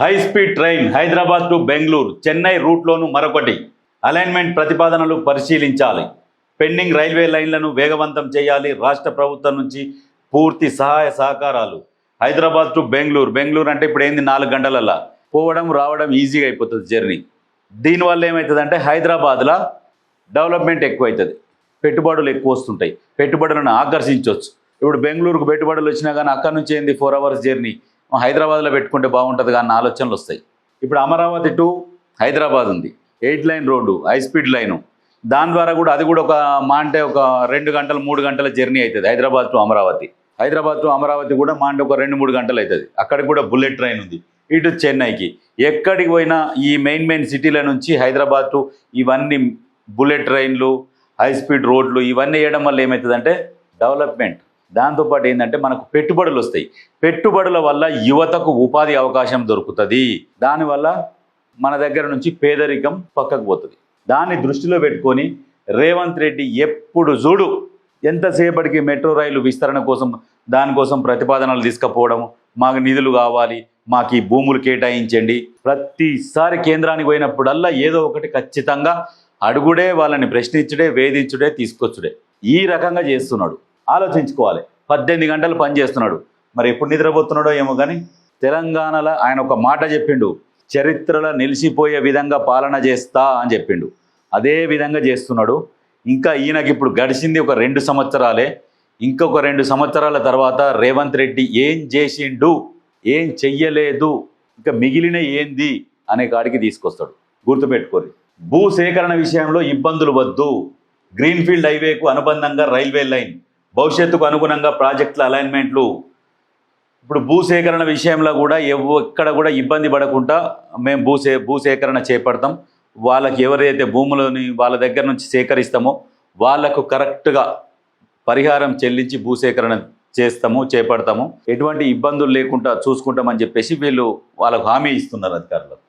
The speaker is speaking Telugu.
High speed train Hyderabad to Bengaluru Chennai రూట్లోను మరొకటి. అలైన్మెంట్ ప్రతిపాదనలు పరిశీలించాలి. పెండింగ్ రైల్వే లైన్లను వేగవంతం చేయాలి. రాష్ట్ర ప్రభుత్వం నుంచి పూర్తి సహాయ సహకారాలు. హైదరాబాద్ టు బెంగళూరు. బెంగళూరు అంటే ఇప్పుడు ఏంది? నాలుగు గంటలల్లా. పోవడం రావడం ఈజీగా అయిపోతుంది జర్నీ దీనివల్ల ఏమవుతుందంటే హైదరాబాద్లో డెవలప్మెంట్ ఎక్కువ అవుతుంది పెట్టుబడులు ఎక్కువ వస్తుంటాయి. పెట్టుబడులను ఆకర్షించవచ్చు ఇప్పుడు బెంగళూరుకు పెట్టుబడులు వచ్చినా కానీ అక్కడ నుంచి ఏంది? ఫోర్ అవర్స్ జర్నీ హైదరాబాద్లో పెట్టుకుంటే బాగుంటుంది కానీ ఆలోచనలు వస్తాయి. ఇప్పుడు అమరావతి టు హైదరాబాద్ ఉంది. Eight line road high speed line. దాని ద్వారా కూడా అది కూడా ఒక మా అంటే ఒక రెండు గంటలు మూడు గంటల జర్నీ అవుతుంది హైదరాబాద్ టు అమరావతి. హైదరాబాద్ టు అమరావతి కూడా మా అంటే ఒక రెండు మూడు గంటలు అవుతుంది. అక్కడికి కూడా బుల్లెట్ ట్రైన్ ఉంది. ఇటు చెన్నైకి. ఎక్కడికి పోయినా ఈ మెయిన్ మెయిన్ సిటీల నుంచి హైదరాబాద్ టు ఇవన్నీ బుల్లెట్ ట్రైన్లు హై స్పీడ్ రోడ్లు ఇవన్నీ వేయడం వల్ల ఏమవుతుందంటే డెవలప్మెంట్ దాంతోపాటు ఏంటంటే మనకు పెట్టుబడులు వస్తాయి. పెట్టుబడుల వల్ల యువతకు ఉపాధి అవకాశం దొరుకుతుంది. దానివల్ల మన దగ్గర నుంచి పేదరికం పక్కకు పోతుంది. దాన్ని దృష్టిలో పెట్టుకొని రేవంత్ రెడ్డి ఎప్పుడు చూడు ఎంతసేపటికి మెట్రో రైలు విస్తరణ కోసం దానికోసం ప్రతిపాదనలు తీసుకుపోవడం మాకు నిధులు కావాలి మాకు ఈ భూములు కేటాయించండి. ప్రతిసారి కేంద్రానికి పోయినప్పుడల్లా ఏదో ఒకటి ఖచ్చితంగా అడుగుడే వాళ్ళని ప్రశ్నించుడే వేధించుడే తీసుకొచ్చుడే. ఈ రకంగా చేస్తున్నాడు. ఆలోచించుకోవాలి. పద్దెనిమిది గంటలు పని చేస్తున్నాడు. మరి ఎప్పుడు నిద్రపోతున్నాడో ఏమో కానీ తెలంగాణలో ఆయన ఒక మాట చెప్పిండు. చరిత్రలో నిలిచిపోయే విధంగా పాలన చేస్తా అని చెప్పిండు. అదే విధంగా చేస్తున్నాడు. ఇంకా ఈయనకి ఇప్పుడు గడిచింది ఒక రెండు సంవత్సరాలే. ఇంకొక రెండు సంవత్సరాల తర్వాత రేవంత్ రెడ్డి ఏం చేసిండు? ఏం చెయ్యలేదు? ఇంకా మిగిలిన ఏంది? అనే కాడికి తీసుకొస్తాడు. గుర్తుపెట్టుకోరు భూ సేకరణ విషయంలో ఇబ్బందులు వద్దు. గ్రీన్ఫీల్డ్ హైవేకు అనుబంధంగా రైల్వే లైన్. భవిష్యత్తుకు అనుగుణంగా ప్రాజెక్టుల అలైన్మెంట్లు. ఇప్పుడు భూసేకరణ విషయంలో కూడా ఎక్కడ కూడా ఇబ్బంది పడకుండా మేము భూసే భూసేకరణ చేపడతాం. వాళ్ళకి ఎవరైతే భూములని వాళ్ళ దగ్గర నుంచి సేకరిస్తామో వాళ్ళకు కరెక్ట్గా పరిహారం చెల్లించి భూసేకరణ చేస్తాము చేపడతాము. ఎటువంటి ఇబ్బందులు లేకుండా చూసుకుంటామని చెప్పేసి వీళ్ళు వాళ్ళకు హామీ ఇస్తున్నారు అధికారులకు.